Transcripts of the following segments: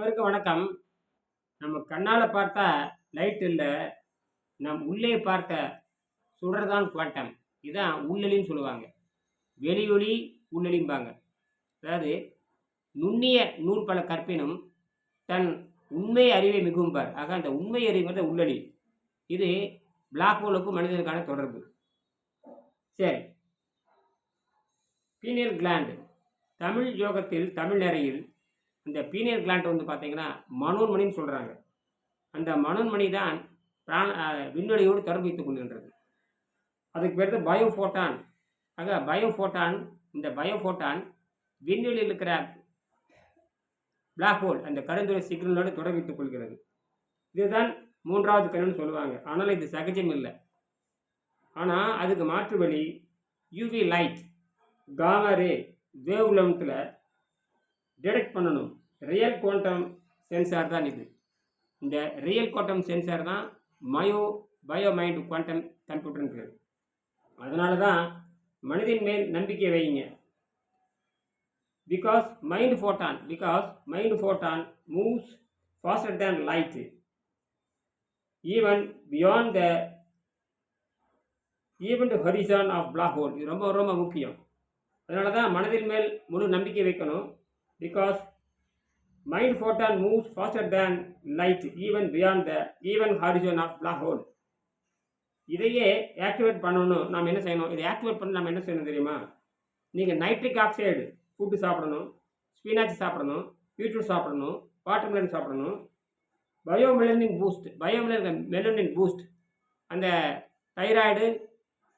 அனைவருக்கும் வணக்கம். நம்ம கண்ணால் பார்த்தா லைட் இல்லை நம் உள்ளே பார்த்த சுடர்தான் குவாண்டம் இதான் உள்ளலின்னு சொல்லுவாங்க. வெளியொலி உள்ளலிம்பாங்க. அதாவது நுண்ணிய நூல் பல கற்பினும் தன் உண்மை அறிவை மிகும்பார். ஆக அந்த உண்மை அறிவுங்கிறத உள்ளலி. இது பிளாக் ஹோலுக்கும் மனிதனுக்கான தொடர்பு. சரி. Pineal gland. தமிழ் யோகத்தில் தமிழ் நிறையில் அந்த பீனியல் கிளாண்ட் வந்து பார்த்தீங்கன்னா மனோன்மணின்னு சொல்கிறாங்க அந்த மனோன்மணி தான் பிராண விண்வெளியோடு தொடர்பு வைத்துக் கொள்கின்றது அதுக்கு பேர் தான் பயோஃபோட்டான். ஆக பயோஃபோட்டான் இந்த பயோஃபோட்டான் விண்வெளியில் இருக்கிற பிளாக் ஹோல் அந்த கருந்துரை சிக்னலோடு தொடர்பு வைத்துக் கொள்கிறது. இதுதான் மூன்றாவது கருன்னு சொல்லுவாங்க. ஆனால் இது சகஜம் இல்லை. ஆனால் அதுக்கு மாற்று வழி யூவி லைட் காமரே வேவ் லெவன்த்தில் டிடெக்ட் பண்ணணும். ரியல் குவாண்டம் சென்சார் தான் இது. இந்த ரியல் குவாண்டம் சென்சார் தான் மயோ பயோ மைண்ட் குவாண்டம் கம்ப்யூட்டருங்கிறது அதனால தான் மனிதன் மேல் நம்பிக்கை வைங்க because mind photon because mind photon moves faster than light even beyond the even horizon of black hole இது ரொம்ப ரொம்ப முக்கியம். அதனால தான் மனதின் மேல் முழு நம்பிக்கை வைக்கணும். Because mind photon moves faster than light even beyond the even horizon of black hole இதையே ஆக்டிவேட் பண்ணணும் நாம் என்ன செய்யணும்? இதை ஆக்டிவேட் பண்ண நம்ம என்ன செய்யணும் தெரியுமா? நீங்கள் நைட்ரிக் ஆக்சைடு ஃபுட்டு சாப்பிடணும் ஸ்பினாச் சாப்பிடணும் பீட்ரூட் சாப்பிடணும் வாட்டர்மெலன் சாப்பிடணும். Biomelanin boost biomelan melanin boost அந்த தைராய்டு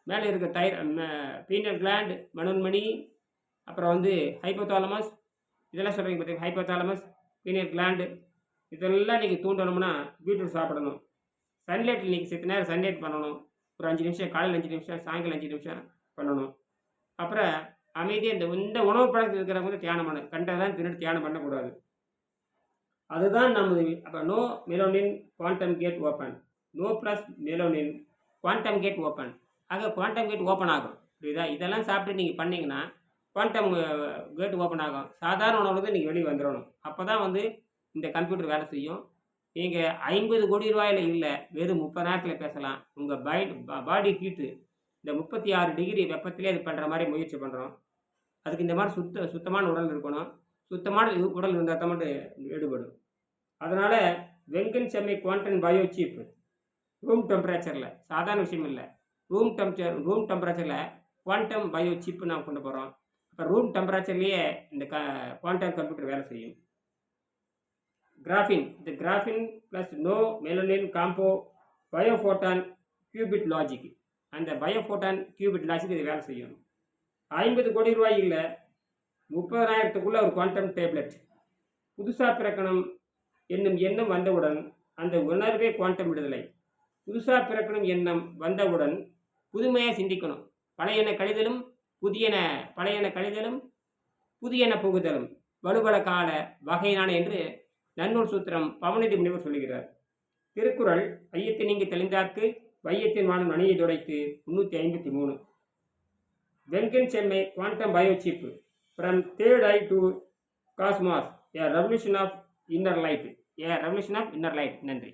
மேலே இருக்க தை பீனல் கிளாண்ட் மனோன்மணி அப்புறம் வந்து ஹைப்போதாலமஸ் இதெல்லாம் சொல்கிறீங்க பார்த்தீங்க ஹைப்போதாலமஸ் பீனியர் கிளாண்டு இதெல்லாம் நீங்கள் தூண்டணும்னா பீட்ரூட் சாப்பிடணும். சன்லைட்டில் நீங்கள் சித்த நேரம் சன்லைட் பண்ணணும். ஒரு அஞ்சு நிமிஷம் காலையில் அஞ்சு நிமிஷம் சாயங்காலம் அஞ்சு நிமிஷம் பண்ணணும். அப்புறம் அமைதியாக இந்த இந்த உணவு பழக்கத்தில் இருக்கிறவங்க வந்து தியானம் பண்ணணும் கண்டதெல்லாம் தின்னுட்டு தியானம் பண்ணக்கூடாது. அதுதான் நமது அப்போ no melanin quantum gate open no plus melanin quantum gate open ஆக குவாண்டம் கேட் ஓப்பன் ஆகும். புரியுதா? இதெல்லாம் சாப்பிட்டு நீங்கள் பண்ணிங்கன்னா குவாண்டம் கேட் ஓப்பன் ஆகும். சாதாரண உணவுலேருந்து நீங்கள் வெளியே வந்துடணும் அப்போ தான் வந்து இந்த கம்ப்யூட்டர் வேலை செய்யும். நீங்கள் ஐம்பது கோடி ரூபாயில் இல்லை வெறும் முப்பது நேரத்தில் பேசலாம். உங்கள் பை பாடி ஹீட்டு இந்த முப்பத்தி ஆறு டிகிரி வெப்பத்திலே இது பண்ணுற மாதிரி முயற்சி பண்ணுறோம் அதுக்கு இந்த மாதிரி சுத்த சுத்தமான உடல் இருக்கணும். சுத்தமான உடல் இருந்தால் தான் மட்டும் ஈடுபடும் அதனால் வெங்கன் செம்மை குவாண்டன் பயோ சீப். ரூம் டெம்பரேச்சரில் சாதாரண விஷயம் இல்லை. ரூம் டெம்பரேச்சர் ரூம் டெம்பரேச்சரில் குவாண்டம் பயோ சிப்பு நாம் கொண்டு போகிறோம் அப்போ ரூம் டெம்பரேச்சர்லேயே இந்த க குவாண்டம் கம்ப்யூட்டர் வேலை செய்யும். கிராஃபின் இந்த graphene plus no melanin combo biophoton qubit logic அந்த பயோஃபோட்டான் கியூபிட் லாஜிக் இது வேலை செய்யும். ஐம்பது கோடி ரூபாய் இல்லை ஒரு குவாண்டம் டேப்லெட் புதுசாக பிறக்கணும் என்னும் எண்ணம் வந்தவுடன் அந்த உணர்வே குவாண்டம் விடுதலை. புதுசாக பிறக்கணும் எண்ணம் வந்தவுடன் புதுமையாக சிந்திக்கணும். பழையன கழிதலும் புதியன பழையன கழிதலும் புதியன புகுதலும். வலுவல கால வகையினான என்று நன்னூல் சூத்திரம் பவனதி முனிவர் சொல்லுகிறார். திருக்குறள் ஐயத்தை நீங்கி தெளிந்தார்க்கு வையத்தின் வானம் அணியை துடைத்து முன்னூற்றி ஐம்பத்தி மூணு. வெங்கன் செம்மை quantum biochip from third eye to cosmos a revolution of inner light a revolution of inner light நன்றி.